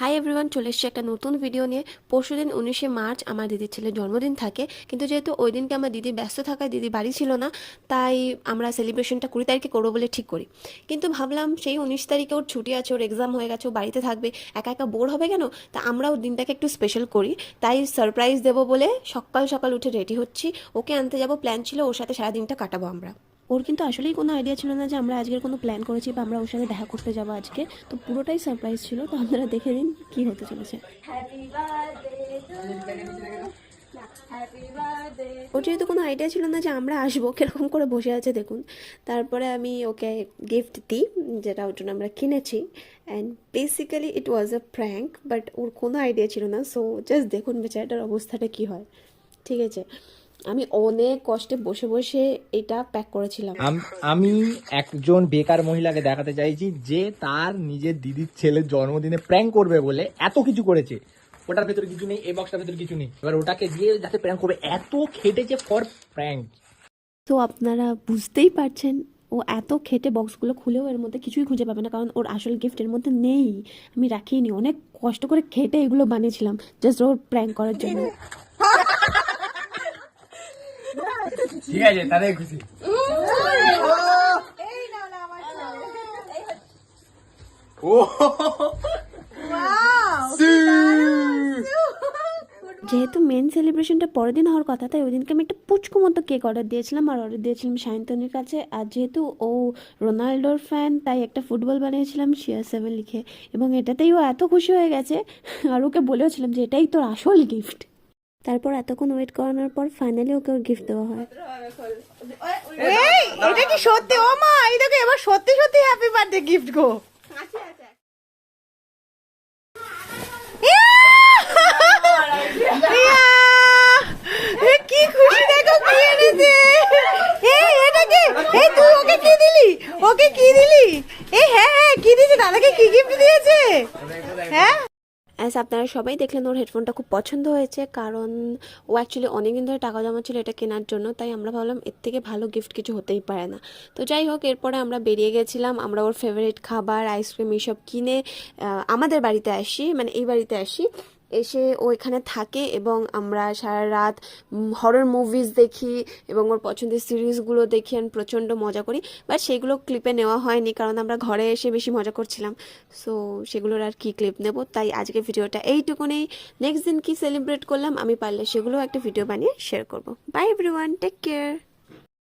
Hi everyone চলে এসেছি একটা নতুন ভিডিও নিয়ে। পরশু দিন উনিশে মার্চ আমার দিদির ছেলের জন্মদিন থাকে। কিন্তু যেহেতু ওই দিনকে আমার দিদি ব্যস্ত থাকায় দিদি বাড়ি ছিল না, তাই আমরা সেলিব্রেশনটা কুড়ি তারিখে করব বলে ঠিক করি। কিন্তু ভাবলাম সেই উনিশ তারিখে ওর ছুটি আছে, ওর এক্সাম হয়ে গেছে, ও বাড়িতে থাকবে, একা একা বোর হবে কেন? তা আমরা ওর দিনটাকে একটু স্পেশাল করি। তাই সারপ্রাইজ দেবো বলে সকাল সকাল উঠে রেডি হচ্ছি। ওকে আনতে যাব প্ল্যান ছিল ওর সাথে সারাদিনটা কাটাবো আমরা। ওর কিন্তু আসলেই কোনো আইডিয়া ছিল না যে আমরা আজকের কোনো প্ল্যান করেছি বা আমরা ওর সাথে দেখা করতে যাব আজকে। তো পুরোটাই সারপ্রাইজ ছিল। তো আপনারা দেখে নিন কী হতে চলেছে। ওর যেহেতু কোনো আইডিয়া ছিল না যে আমরা আসব, কীরকম করে বসে আছে দেখুন। তারপরে আমি ওকে গিফট দিই, যেটা ওর জন্য আমরা কিনেছি। And basically it was a prank but ওর কোনো আইডিয়া ছিল না। সো জাস্ট দেখুন বেচারাটার অবস্থাটা কী হয়। ঠিক আছে? আমি অনেক কষ্টে বসে বসে এটা প্যাক করেছিলাম। আমি একজন বেকার মহিলাকে দেখাতে চাইছি যে তার নিজের দিদির ছেলের জন্মদিনে প্র্যাঙ্ক করবে বলে এত কিছু করেছে। ওটার ভেতরে কিছু নেই এই বক্সটার ভেতরে কিছু নেই। এবার ওটাকে দিয়ে যাতে প্র্যাঙ্ক করবে এত খেটেছে ফর প্র্যাঙ্ক তো আপনারা বুঝতেই পারছেন ও এত খেটে বক্সগুলো খুলেও এর মধ্যে কিছুই খুঁজে পাবে না কারণ ওর আসল গিফটের মধ্যে নেই। আমি রাখিনি অনেক কষ্ট করে খেটে এগুলো বানিয়েছিলাম জাস্ট ওর প্র্যাঙ্ক করার জন্য। ঠিক আছে তাদের খুশি। যেহেতু মেন সেলিব্রেশনটা পরের দিন হওয়ার কথা, তাই ওই দিনকে আমি একটা পুচকু মতো কেক অর্ডার দিয়েছিলাম আর অর্ডার দিয়েছিলাম সায়ন্তনীর কাছে। আর যেহেতু ও রোনাল্ডোর ফ্যান তাই একটা ফুটবল বানিয়েছিলাম শিয়ার সেভেন লিখে। এবং এটাতেই ও এত খুশি হয়ে গেছে, আর ওকে বলেওছিলাম যে এটাই তোর আসল গিফট তারপর এতক্ষণ ওয়েট করানোর পর ফাইনালি ওকে ওর গিফট দেওয়া হয়। এটা কি সত্যি? ও মা, এই এবার সত্যি সত্যি হ্যাপি বার্থডে গিফট গো। কি খুশি দেখো এটা কি? তুই ওকে কি দিলি? ওকে কি দিলি? এই হ্যাঁ হ্যাঁ কি দিয়েছে? দাদাকে কি গিফট দিয়েছে? হ্যাঁ? অ্যাজ আপনারা সবাই দেখলেন, ওর হেডফোনটা খুব পছন্দ হয়েছে, কারণ ও অ্যাকচুয়ালি অনেকদিন ধরে টাকা জমাচ্ছিল এটা কেনার জন্য, তাই আমরা ভাবলাম এর থেকে ভালো গিফট কিছু হতেই পারে না। তো যাই হোক, এরপরে আমরা বেরিয়ে গেছিলাম, আমরা ওর ফেভারিট খাবার আইসক্রিম এইসব কিনে আমাদের বাড়িতে আসি মানে এই বাড়িতে আসি। এসে ও এখানে থাকে এবং আমরা সারা রাত হরর মুভিজ দেখি এবং ওর পছন্দের সিরিজগুলো দেখি আর প্রচণ্ড মজা করি। বাট সেগুলো ক্লিপে নেওয়া হয়নি কারণ আমরা ঘরে এসে বেশি মজা করছিলাম। সো সেগুলোর আর কি ক্লিপ নেব। তাই আজকে ভিডিওটা এইটুকুনেই। নেক্সট দিন কি সেলিব্রেট করলাম আমি পারলে সেগুলো একটা ভিডিও বানিয়ে শেয়ার করব। By everyone take care